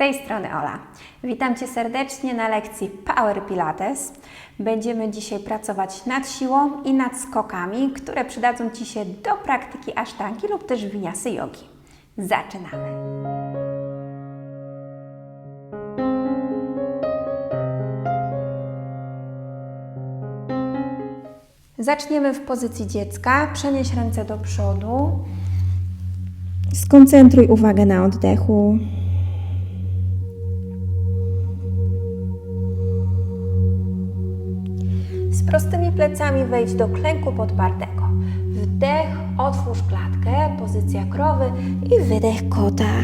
tej strony Ola. Witam Cię serdecznie na lekcji Power Pilates. Będziemy dzisiaj pracować nad siłą i nad skokami, które przydadzą Ci się do praktyki asztangi lub też winiasy jogi. Zaczynamy! Zaczniemy w pozycji dziecka. Przenieś ręce do przodu. Skoncentruj uwagę na oddechu. Plecami wejdź do klęku podpartego. Wdech, otwórz klatkę, pozycja krowy i wydech kota.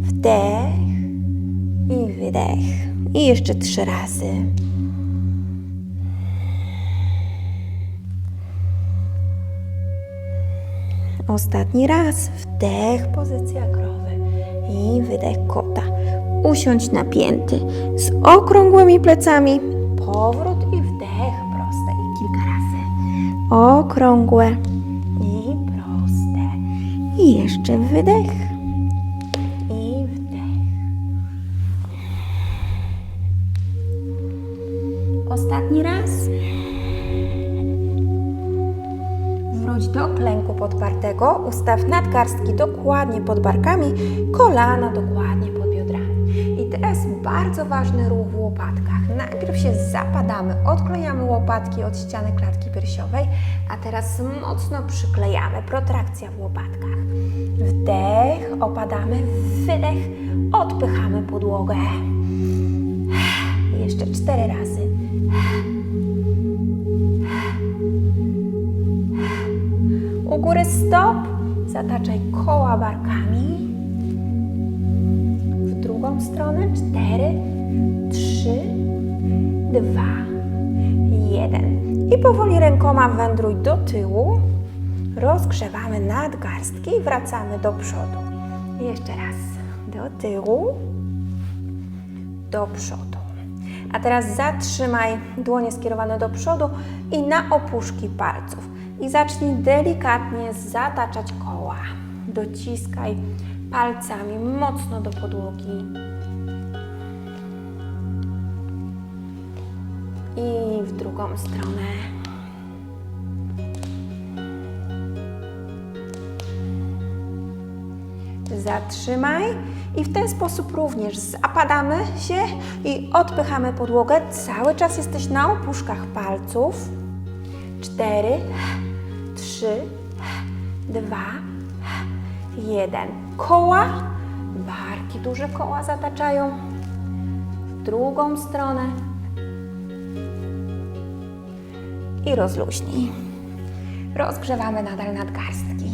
Wdech i wydech. I jeszcze trzy razy. Ostatni raz. Wdech, pozycja krowy i wydech kota. Usiądź napięty z okrągłymi plecami. Powrót Okrągłe i proste. I jeszcze wydech i wdech. Ostatni raz. Wróć do klęku podpartego, ustaw nadgarstki dokładnie pod barkami, kolana dokładnie bardzo ważny ruch w łopatkach. Najpierw się zapadamy, odklejamy łopatki od ściany klatki piersiowej, a teraz mocno przyklejamy, protrakcja w łopatkach. Wdech, opadamy, wydech, odpychamy podłogę. Jeszcze cztery razy. U góry stop, zataczaj koła barkami. Stronę. Cztery, trzy, dwa, jeden. I powoli rękoma wędruj do tyłu. Rozgrzewamy nadgarstki i wracamy do przodu. Jeszcze raz. Do tyłu, do przodu. A teraz zatrzymaj dłonie skierowane do przodu i na opuszki palców. I zacznij delikatnie zataczać koła. Dociskaj palcami mocno do podłogi. I w drugą stronę. Zatrzymaj i w ten sposób również zapadamy się i odpychamy podłogę. Cały czas jesteś na opuszkach palców. Cztery, trzy, dwa, jeden. Koła, barki duże koła zataczają w drugą stronę i rozluźnij. Rozgrzewamy nadal nadgarstki.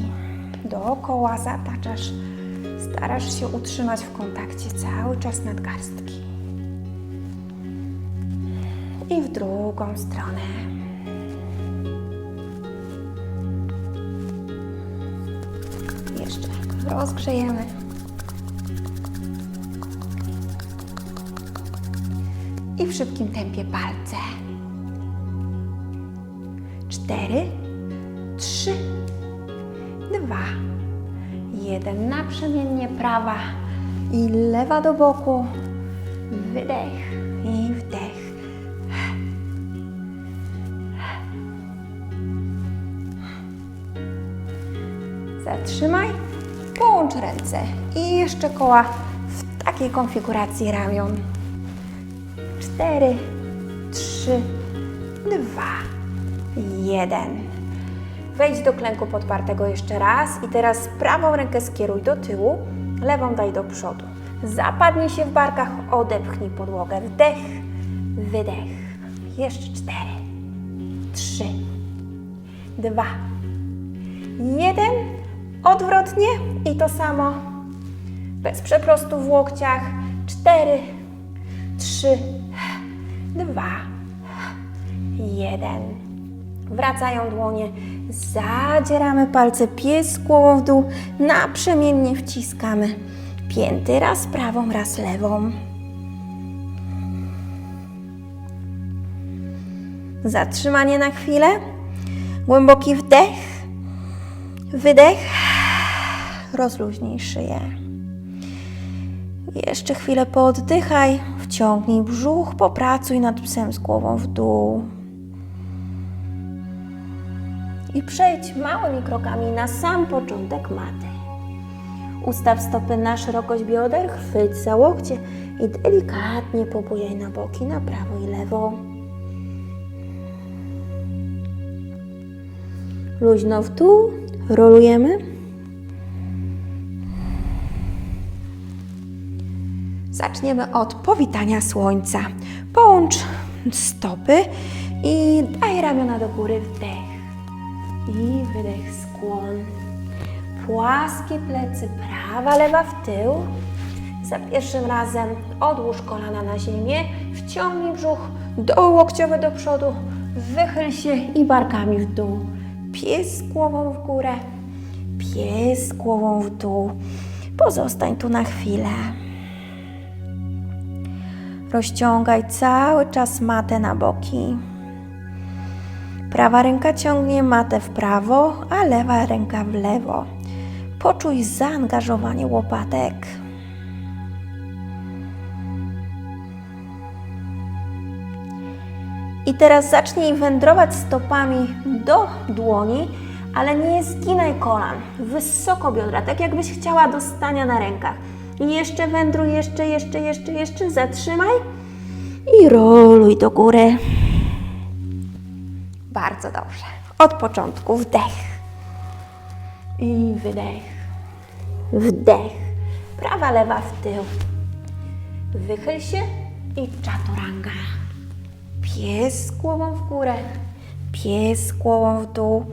Dookoła zataczasz, starasz się utrzymać w kontakcie cały czas nadgarstki. I w drugą stronę. Jeszcze rozgrzejemy. I w szybkim tempie palce. Cztery, trzy, dwa, jeden. Naprzemiennie prawa i lewa do boku. Wydech i wdech. Zatrzymaj, połącz ręce i jeszcze koła w takiej konfiguracji ramion. Cztery, trzy, dwa, jeden. Wejdź do klęku podpartego jeszcze raz i teraz prawą rękę skieruj do tyłu, lewą daj do przodu. Zapadnij się w barkach, odepchnij podłogę. Wdech, wydech. Jeszcze cztery, trzy, dwa, jeden. Odwrotnie i to samo. Bez przeprostu w łokciach. Cztery, trzy, dwa, jeden. Wracają dłonie, zadzieramy palce, pies głową w dół, naprzemiennie wciskamy. Pięty, raz prawą, raz lewą. Zatrzymanie na chwilę, głęboki wdech, wydech, rozluźnij szyję. Jeszcze chwilę pooddychaj, wciągnij brzuch, popracuj nad psem z głową w dół. I przejdź małymi krokami na sam początek maty. Ustaw stopy na szerokość bioder, chwyć za łokcie i delikatnie pobujaj na boki, na prawo i lewo. Luźno w dół, rolujemy. Zaczniemy od powitania słońca. Połącz stopy i daj ramiona do góry, wdech i wydech, skłon. Płaskie plecy, prawa, lewa w tył. Za pierwszym razem odłóż kolana na ziemię, wciągnij brzuch, doł łokciowy do przodu, wychyl się i barkami w dół. Pies głową w górę, pies głową w dół. Pozostań tu na chwilę. Rozciągaj cały czas matę na boki. Prawa ręka ciągnie matę w prawo, a lewa ręka w lewo. Poczuj zaangażowanie łopatek. I teraz zacznij wędrować stopami do dłoni, ale nie zginaj kolan. Wysoko biodra, tak jakbyś chciała do stania na rękach. I jeszcze wędruj, jeszcze, jeszcze, jeszcze, jeszcze. Zatrzymaj i roluj do góry. Bardzo dobrze. Od początku wdech i wydech. Wdech. Prawa, lewa w tył. Wychyl się i czaturanga. Pies głową w górę, pies głową w dół.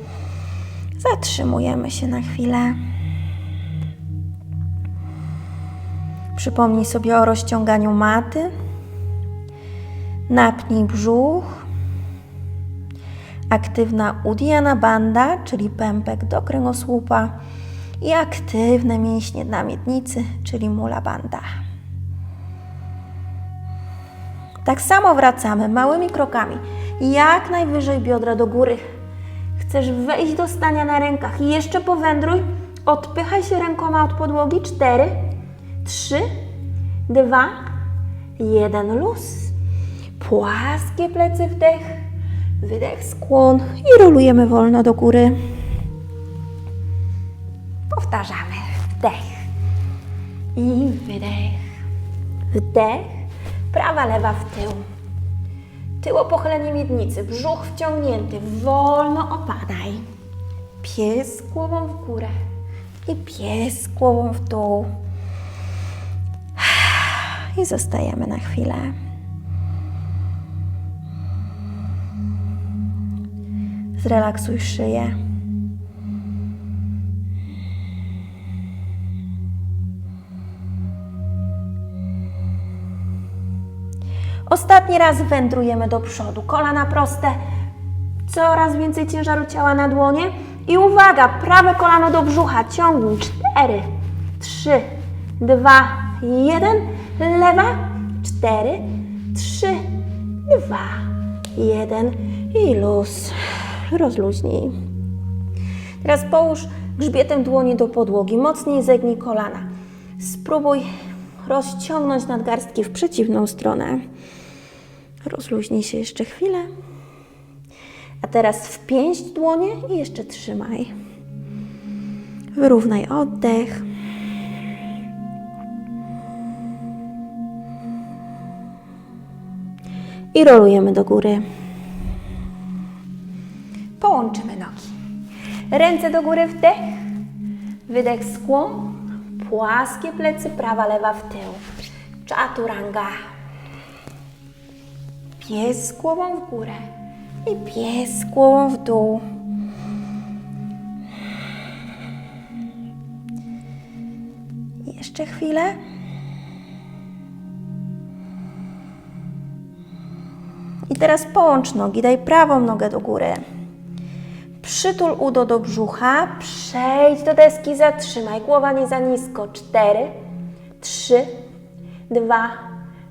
Zatrzymujemy się na chwilę. Przypomnij sobie o rozciąganiu maty. Napnij brzuch. Aktywna Udiana Banda, czyli pępek do kręgosłupa i aktywne mięśnie na miednicy, czyli Mula Banda. Tak samo wracamy małymi krokami, jak najwyżej biodra do góry. Chcesz wejść do stania na rękach i jeszcze powędruj. Odpychaj się rękoma od podłogi. Cztery, trzy, dwa, jeden. Luz. Płaskie plecy, wdech, wydech, skłon i rolujemy wolno do góry. Powtarzamy. Wdech i wydech. Wdech. Prawa, lewa w tył. Tyło pochylenie miednicy, brzuch wciągnięty, wolno opadaj. Pies głową w górę i pies głową w dół. I zostajemy na chwilę. Zrelaksuj szyję. Ostatni raz wędrujemy do przodu. Kolana proste. Coraz więcej ciężaru ciała na dłonie. I uwaga, prawe kolano do brzucha. Ciągnij. Cztery, trzy, dwa, jeden. Lewa. Cztery, trzy, dwa, jeden. I luz. Rozluźnij. Teraz połóż grzbietem dłoni do podłogi. Mocniej zegnij kolana. Spróbuj rozciągnąć nadgarstki w przeciwną stronę. Rozluźnij się jeszcze chwilę. A teraz wpięść dłonie i jeszcze trzymaj. Wyrównaj oddech. I rolujemy do góry. Połączymy nogi. Ręce do góry, wdech. Wydech, skłon. Płaskie plecy, prawa, lewa w tył. Chaturanga. Pies głową w górę i pies głową w dół. Jeszcze chwilę. I teraz połącz nogi, daj prawą nogę do góry. Przytul udo do brzucha, przejdź do deski, zatrzymaj, głowa nie za nisko. Cztery, trzy, dwa,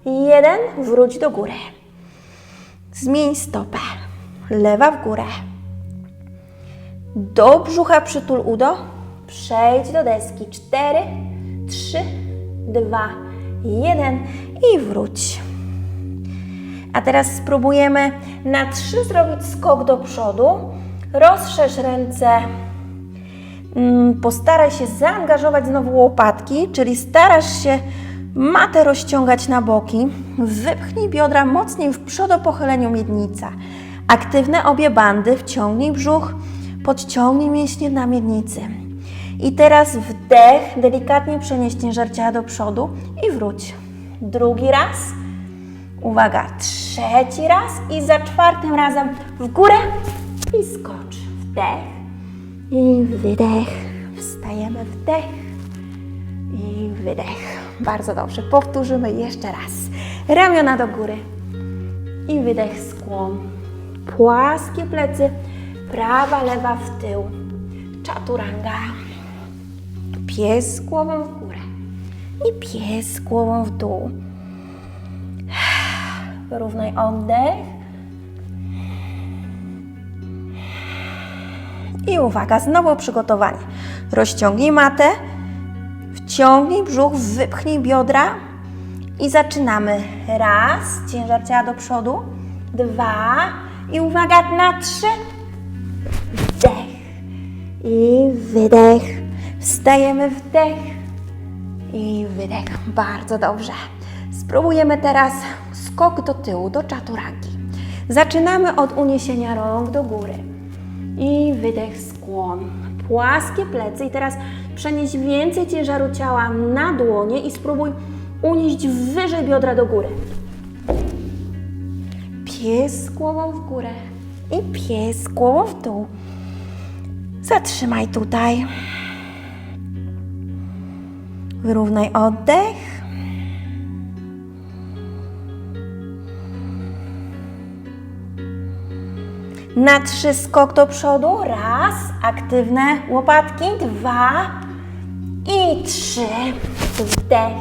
jeden. Wróć do góry. Zmień stopę. Lewa w górę. Do brzucha przytul udo. Przejdź do deski. Cztery, trzy, dwa, jeden i wróć. A teraz spróbujemy na trzy zrobić skok do przodu. Rozszerz ręce. Mm, Postaraj się zaangażować znowu łopatki, czyli starasz się matę rozciągać na boki. Wypchnij biodra mocniej w przód o pochyleniu miednica. Aktywne obie bandy, wciągnij brzuch, podciągnij mięśnie na miednicy. I teraz wdech, delikatnie przenieś ciężar ciała do przodu i wróć. Drugi raz. Uwaga, trzeci raz i za czwartym razem w górę i skocz. Wdech i wydech. Wstajemy, wdech i wydech. Bardzo dobrze. Powtórzymy jeszcze raz. Ramiona do góry i wydech skłon. Płaskie plecy, prawa, lewa w tył. Chaturanga. Pies głową w górę i pies głową w dół. Wyrównaj oddech. I uwaga, znowu przygotowanie. Rozciągnij matę, wciągnij brzuch, wypchnij biodra i zaczynamy. Raz, ciężar ciała do przodu. Dwa i uwaga, na trzy. Wdech i wydech. Wstajemy, wdech i wydech. Bardzo dobrze. Spróbujemy teraz skok do tyłu, do czaturangi. Zaczynamy od uniesienia rąk do góry. I wydech, skłon. Płaskie plecy. I teraz przenieś więcej ciężaru ciała na dłonie i spróbuj unieść wyżej biodra do góry. Pies głową w górę i pies głową w dół. Zatrzymaj tutaj. Wyrównaj oddech. Na trzy skok do przodu. Raz, aktywne łopatki. Dwa i trzy. Wdech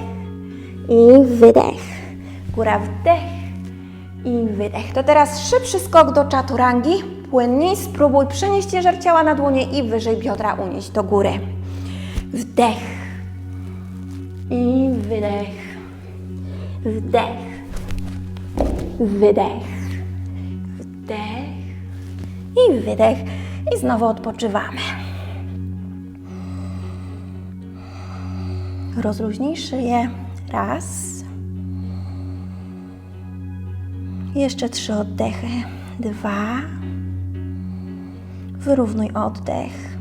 i wydech. Góra wdech i wydech. To teraz szybszy skok do czaturangi. Płynniej spróbuj przenieść ciężar ciała na dłonie i wyżej biodra unieść do góry. Wdech i wydech. Wdech. Wydech. I wydech. I znowu odpoczywamy. Rozluźnij szyję. Raz. Jeszcze trzy oddechy. Dwa. Wyrównuj oddech.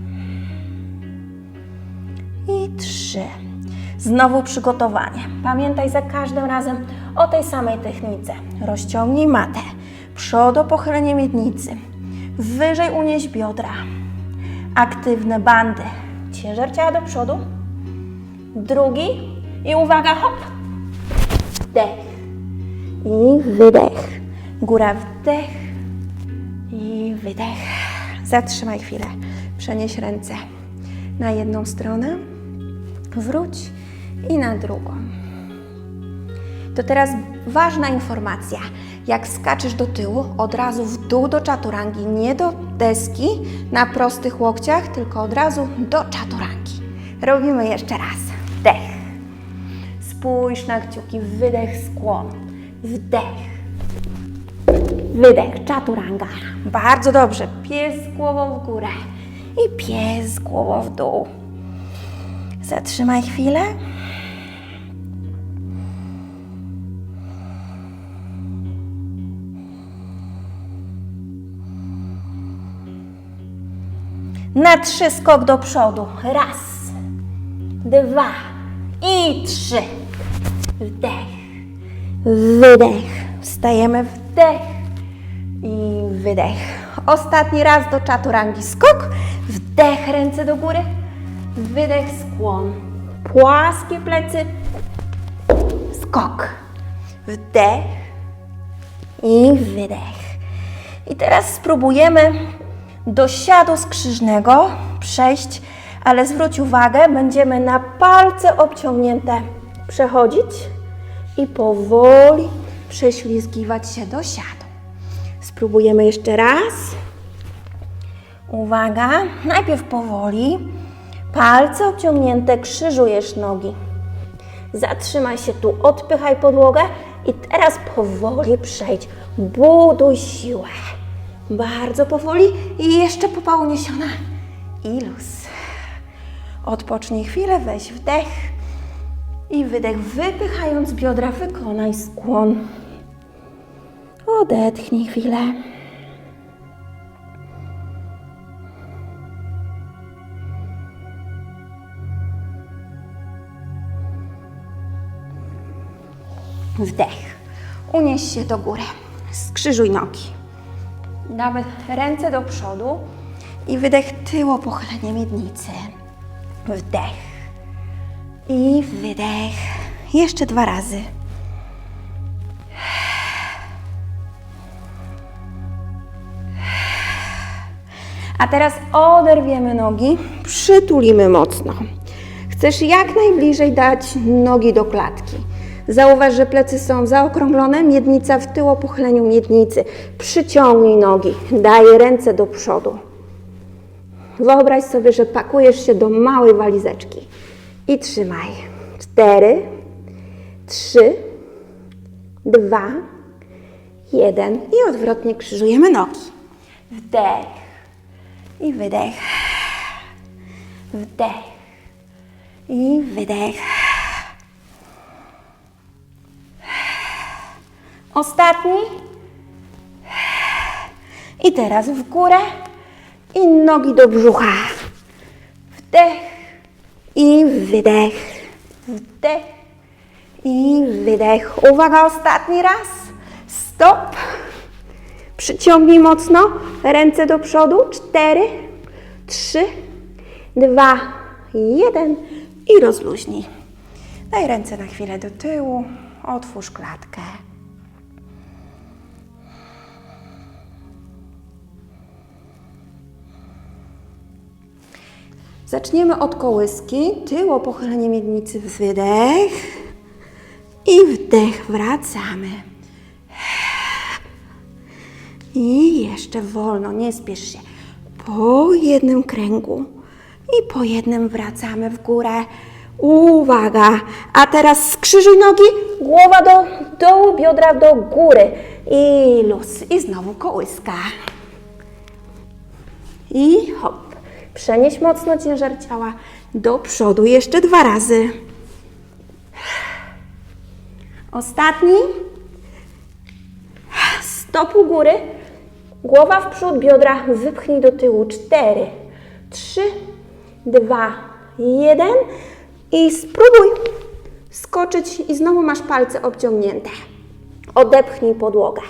I trzy. Znowu przygotowanie. Pamiętaj za każdym razem o tej samej technice. Rozciągnij matę. Przodo pochylenie miednicy. Wyżej unieś biodra. Aktywne bandy. Ciężar ciała do przodu. Drugi. I uwaga, hop. Wdech. I wydech. Góra wdech. I wydech. Zatrzymaj chwilę. Przenieś ręce na jedną stronę. Wróć i na drugą. To teraz ważna informacja. Jak skaczesz do tyłu, od razu w dół do czaturangi, nie do deski na prostych łokciach, tylko od razu do czaturangi. Robimy jeszcze raz. Wdech. Spójrz na kciuki. Wydech, skłon. Wdech. Wydech, czaturanga. Bardzo dobrze. Pies z głową w górę i pies z głową w dół. Zatrzymaj chwilę. Na trzy skok do przodu. Raz, dwa i trzy. Wdech, wydech. Wstajemy, wdech i wydech. Ostatni raz do czaturangi. Skok, wdech, ręce do góry, wydech, skłon. Płaskie plecy, skok, wdech i wydech. I teraz spróbujemy do siadu skrzyżnego przejść, ale zwróć uwagę, będziemy na palce obciągnięte przechodzić i powoli prześlizgiwać się do siadu. Spróbujemy jeszcze raz. Uwaga, najpierw powoli. Palce obciągnięte, krzyżujesz nogi. Zatrzymaj się tu, odpychaj podłogę i teraz powoli przejdź. Buduj siłę. Bardzo powoli i jeszcze pupa uniesiona. I luz. Odpocznij chwilę, weź wdech i wydech. Wypychając biodra, wykonaj skłon. Odetchnij chwilę. Wdech. Unieś się do góry. Skrzyżuj nogi. Damy ręce do przodu i wydech tyło pochylenie miednicy. Wdech. I wydech. Jeszcze dwa razy. A teraz oderwiemy nogi, przytulimy mocno. Chcesz jak najbliżej dać nogi do klatki. Zauważ, że plecy są zaokrąglone, miednica w tył o miednicy. Przyciągnij nogi, daj ręce do przodu. Wyobraź sobie, że pakujesz się do małej walizeczki i trzymaj. Cztery, trzy, dwa, jeden i odwrotnie krzyżujemy nogi. Wdech i wydech. Wdech i wydech. Ostatni. I teraz w górę i nogi do brzucha. Wdech i wydech. Wdech i wydech. Uwaga, ostatni raz. Stop. Przyciągnij mocno ręce do przodu. Cztery, trzy, dwa, jeden i rozluźnij. Daj ręce na chwilę do tyłu. Otwórz klatkę. Zaczniemy od kołyski. Tyło pochylenie miednicy, wydech i wdech. Wracamy. I jeszcze wolno, nie spiesz się. Po jednym kręgu i po jednym wracamy w górę. Uwaga! A teraz skrzyżuj nogi, głowa do dołu, biodra do góry. I luz. I znowu kołyska. I hop. Przenieś mocno ciężar ciała do przodu. Jeszcze dwa razy. Ostatni. Stop u góry. Głowa w przód, biodra wypchnij do tyłu. Cztery, trzy, dwa, jeden. I spróbuj skoczyć i znowu masz palce obciągnięte. Odepchnij podłogę.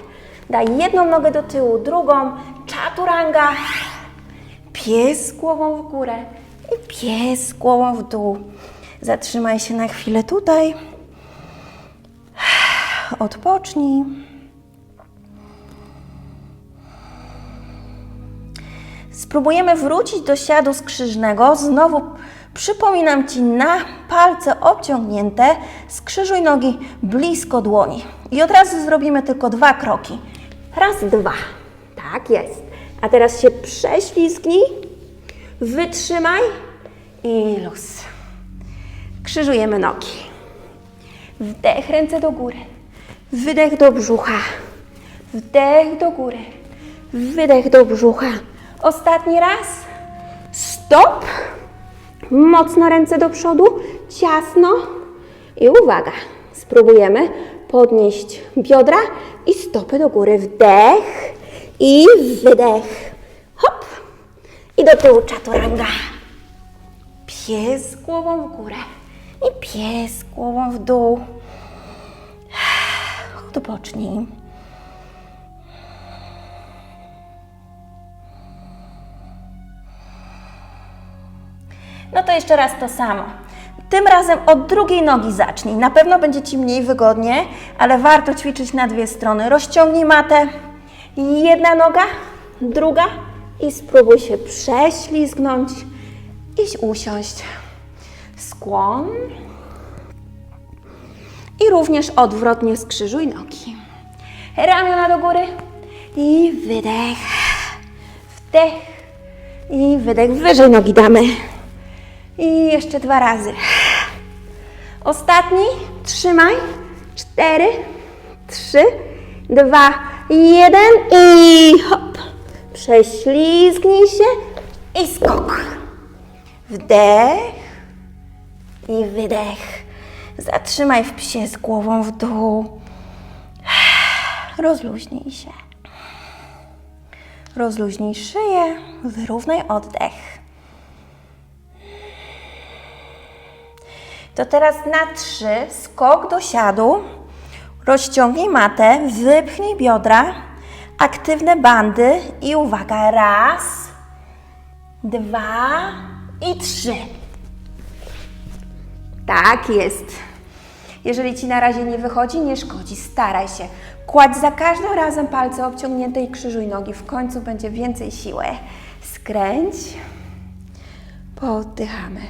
Daj jedną nogę do tyłu, drugą. Czaturanga. Pies głową w górę i pies głową w dół. Zatrzymaj się na chwilę tutaj. Odpocznij. Spróbujemy wrócić do siadu skrzyżnego. Znowu przypominam Ci na palce obciągnięte. Skrzyżuj nogi blisko dłoni. I od razu zrobimy tylko dwa kroki. Raz, dwa. Tak jest. A teraz się prześlizgnij, wytrzymaj i luz. Krzyżujemy nogi. Wdech, ręce do góry. Wydech do brzucha. Wdech do góry. Wydech do brzucha. Ostatni raz. Stop. Mocno ręce do przodu. Ciasno. I uwaga. Spróbujemy podnieść biodra i stopy do góry. Wdech i wydech. Hop. I do tyłu czaturanga. Pies głową w górę i pies głową w dół. Odpocznij. No to jeszcze raz to samo. Tym razem od drugiej nogi zacznij. Na pewno będzie Ci mniej wygodnie, ale warto ćwiczyć na dwie strony. Rozciągnij matę. Jedna noga, druga i spróbuj się prześlizgnąć i usiąść. Skłon. I również odwrotnie skrzyżuj nogi. Ramiona do góry i wydech. Wdech i wydech. Wyżej nogi damy. I jeszcze dwa razy. Ostatni. Trzymaj. Cztery, trzy, dwa, jeden i hop. Prześlizgnij się i skok. Wdech i wydech. Zatrzymaj w psie z głową w dół. Rozluźnij się. Rozluźnij szyję, wyrównaj oddech. To teraz na trzy, skok do siadu, rozciągnij matę, wypchnij biodra, aktywne bandy i uwaga, raz, dwa i trzy. Tak jest. Jeżeli Ci na razie nie wychodzi, nie szkodzi, staraj się. Kładź za każdym razem palce obciągnięte i krzyżuj nogi. W końcu będzie więcej siły. Skręć. Poddychamy.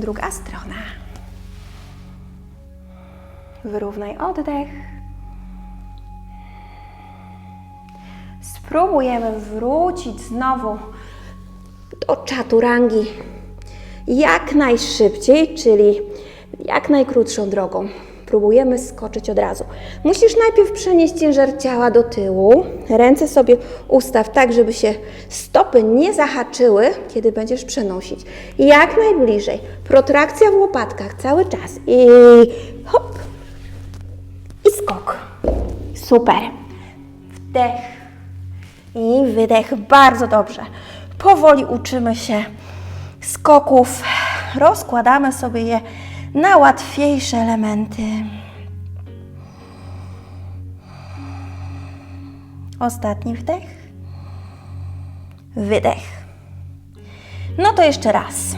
Druga strona. Wyrównaj oddech. Spróbujemy wrócić znowu do czaturangi jak najszybciej, czyli jak najkrótszą drogą. Próbujemy skoczyć od razu. Musisz najpierw przenieść ciężar ciała do tyłu. Ręce sobie ustaw tak, żeby się stopy nie zahaczyły, kiedy będziesz przenosić. Jak najbliżej. Protrakcja w łopatkach cały czas. I hop. I skok. Super. Wdech i wydech. Bardzo dobrze. Powoli uczymy się skoków. Rozkładamy sobie je na łatwiejsze elementy. Ostatni wdech. Wydech. No to jeszcze raz.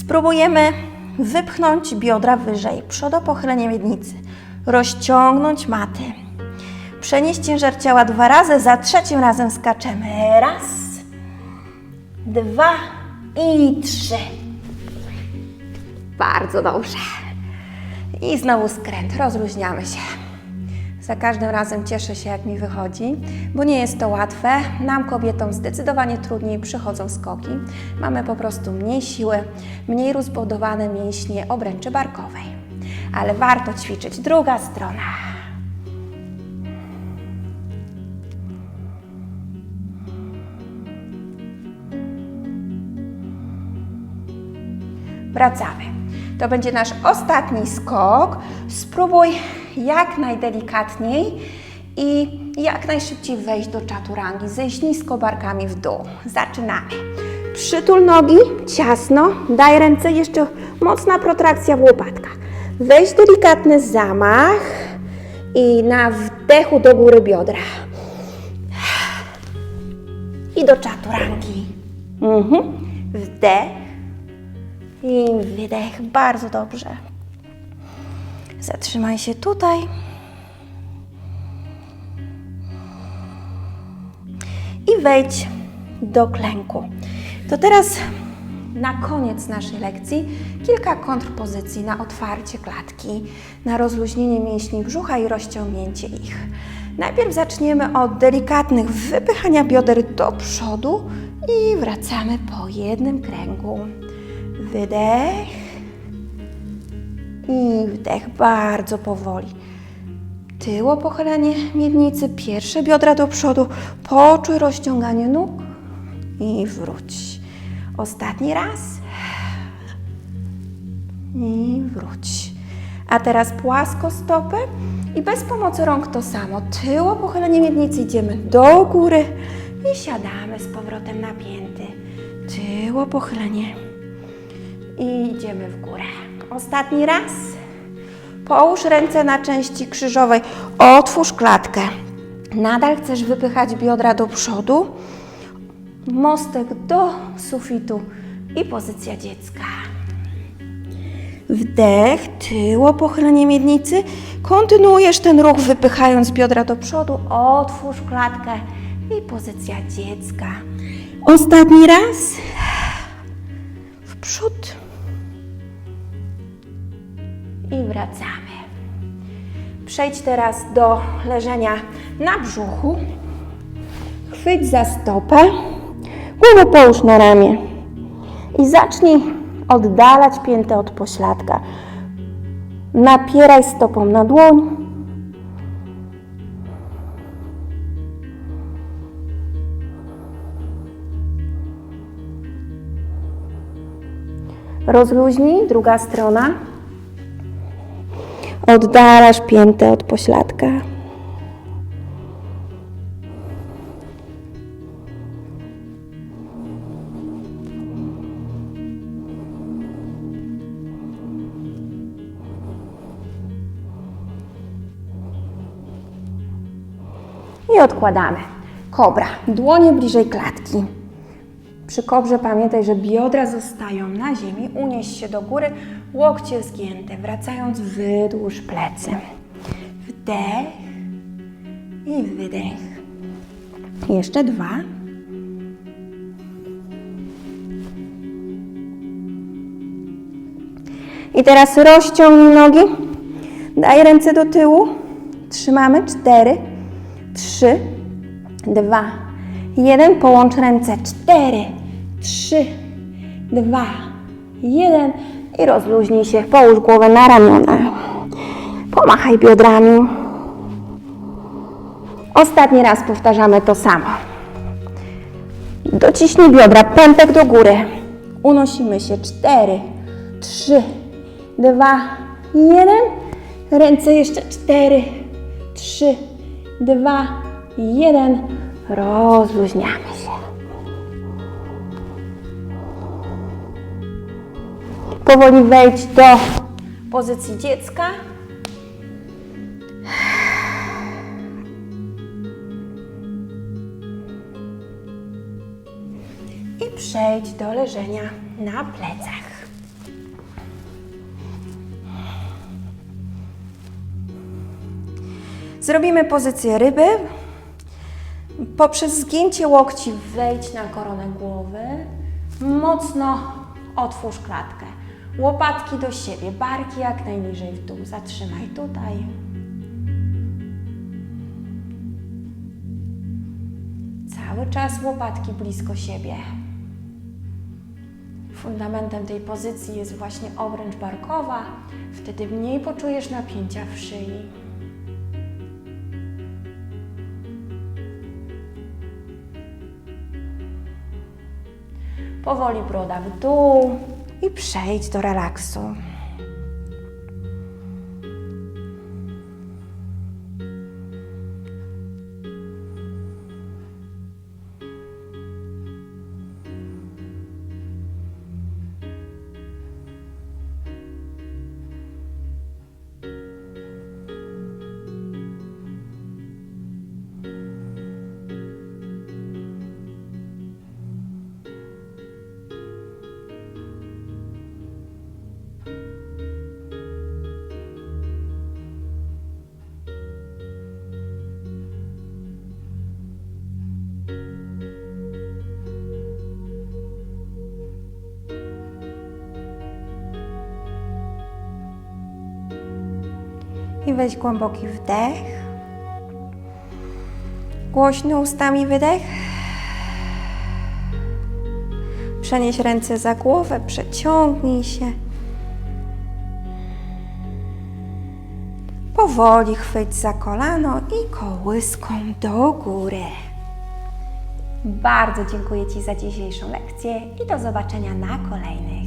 Spróbujemy wypchnąć biodra wyżej, przodopochylenie miednicy, rozciągnąć maty. Przenieść ciężar ciała dwa razy, za trzecim razem skaczemy. Raz, dwa i trzy. Bardzo dobrze. I znowu skręt, rozluźniamy się. Za każdym razem cieszę się, jak mi wychodzi, bo nie jest to łatwe. Nam, kobietom, zdecydowanie trudniej przychodzą skoki. Mamy po prostu mniej siły, mniej rozbudowane mięśnie obręczy barkowej. Ale warto ćwiczyć. Druga strona. Wracamy. To będzie nasz ostatni skok. Spróbuj jak najdelikatniej i jak najszybciej wejść do czaturangi. Zejść nisko barkami w dół. Zaczynamy. Przytul nogi ciasno. Daj ręce, jeszcze mocna protrakcja w łopatkach. Weź delikatny zamach i na wdechu do góry biodra. I do czaturangi. Mhm. Wdech. I wydech. Bardzo dobrze. Zatrzymaj się tutaj. I wejdź do klęku. To teraz na koniec naszej lekcji kilka kontrpozycji na otwarcie klatki, na rozluźnienie mięśni brzucha i rozciągnięcie ich. Najpierw zaczniemy od delikatnych wypychania bioder do przodu i wracamy po jednym kręgu. Wydech i wdech bardzo powoli. Tyło pochylenie miednicy, pierwsze biodra do przodu, poczuj rozciąganie nóg i wróć. Ostatni raz i wróć. A teraz płasko stopy i bez pomocy rąk to samo. Tyło pochylenie miednicy, idziemy do góry i siadamy z powrotem napięty. Tyło pochylenie i idziemy w górę. Ostatni raz. Połóż ręce na części krzyżowej. Otwórz klatkę. Nadal chcesz wypychać biodra do przodu. Mostek do sufitu i pozycja dziecka. Wdech, tyło, pochylenie miednicy. Kontynuujesz ten ruch, wypychając biodra do przodu. Otwórz klatkę i pozycja dziecka. Ostatni raz. W przód i wracamy. Przejdź teraz do leżenia na brzuchu. Chwyć za stopę, głowę połóż na ramię I zacznij oddalać piętę od pośladka. Napieraj stopą na dłoń. Rozluźnij, druga strona. Oddalasz piętę od pośladka. I odkładamy. Kobra. Dłonie bliżej klatki. Przy kobrze pamiętaj, że biodra zostają na ziemi. Unieś się do góry, łokcie zgięte, wracając wydłuż plecy. Wdech i wydech. Jeszcze dwa. I teraz rozciągnij nogi. Daj ręce do tyłu. Trzymamy. Cztery, trzy, dwa, jeden. Połącz ręce. Cztery, trzy, dwa, jeden. I rozluźnij się. Połóż głowę na ramiona. Pomachaj biodrami. Ostatni raz powtarzamy to samo. Dociśnij biodra, pępek do góry. Unosimy się. Cztery, trzy, dwa, jeden. Ręce jeszcze cztery, trzy, dwa, jeden. Rozluźniamy się. Powoli wejdź do pozycji dziecka. I przejdź do leżenia na plecach. Zrobimy pozycję ryby. Poprzez zgięcie łokci wejdź na koronę głowy. Mocno otwórz klatkę. Łopatki do siebie, barki jak najniżej w dół. Zatrzymaj tutaj. Cały czas łopatki blisko siebie. Fundamentem tej pozycji jest właśnie obręcz barkowa. Wtedy mniej poczujesz napięcia w szyi. Powoli broda w dół i przejdź do relaksu. Weź głęboki wdech. Głośno ustami wydech. Przenieś ręce za głowę, przeciągnij się. Powoli chwyć za kolano i kołyską do góry. Bardzo dziękuję Ci za dzisiejszą lekcję i do zobaczenia na kolejnych.